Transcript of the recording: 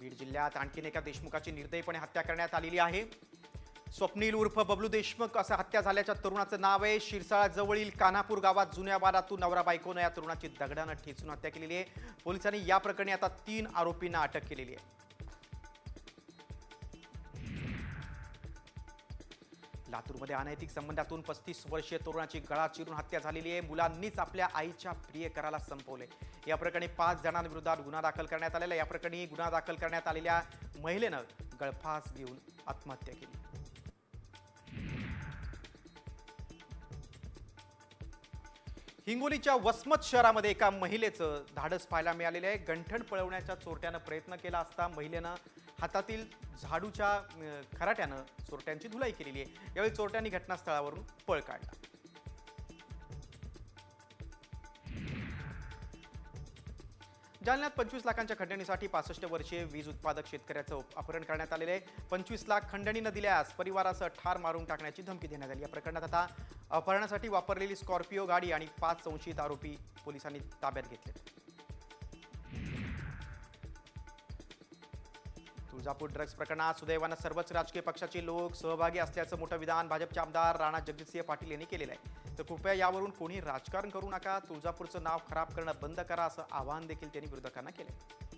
बीड जिल्ह्यात आणखीन एका देशमुखाची निर्दयीपणे हत्या करण्यात आलेली आहे. स्वप्नील उर्फ बबलू देशमुख असं हत्या झाल्याच्या तरुणाचं नाव आहे. शिरसाळा जवळील कानापूर गावात जुन्या बारातून नवरा बायकोनं या तरुणाची दगडानं ठेचून हत्या केलेली आहे. पोलिसांनी या प्रकरणी आता तीन आरोपींना अटक केलेली आहे. लातूरमध्ये अनैतिक संबंधातून पस्तीस वर्षीय तरुणाची गळा चिरून हत्या झालेली आहे. मुलांनीच आपल्या आईच्या प्रियकराला संपवले. या प्रकरणी पाच जणांविरोधात गुन्हा दाखल करण्यात आलेला या प्रकरणी गुन्हा दाखल करण्यात आलेल्या महिलेनं गळफास घेऊन आत्महत्या केली. हिंगोलीच्या वसमत शहरामध्ये एका महिलेचं धाडस पाहायला मिळालेलं आहे. गंठण पळवण्याच्या चोरट्यानं प्रयत्न केला असता महिलेनं हातातील झाडूच्या खराट्यानं चोरट्यांची धुलाई केलेली आहे. यावेळी चोरट्यांनी घटनास्थळावरून पळ काढला. जालन्यात पंचवीस लाखांच्या खंडणीसाठी पासष्ट वर्षीय वीज उत्पादक शेतकऱ्याचं अपहरण करण्यात आलेलं आहे. पंचवीस लाख खंडणी न दिल्यास परिवारासह ठार मारून टाकण्याची धमकी देण्यात आली. या प्रकरणात आता अपहरणासाठी वापरलेली स्कॉर्पिओ गाडी आणि पाच संशयित आरोपी पोलिसांनी ताब्यात घेतले तुळजापूर ड्रग्ज प्रकरणात सुदैवानं सर्वच राजकीय पक्षाचे लोक सहभागी असल्याचं मोठं विधान भाजपचे आमदार राणा जगजितसिंह पाटील यांनी केलेलं आहे. तर कृपया यावरून कोणी राजकारण करू नका तुळजापूरचं नाव खराब करणं बंद करा असं आवाहन देखील त्यांनी विरोधकांना केलं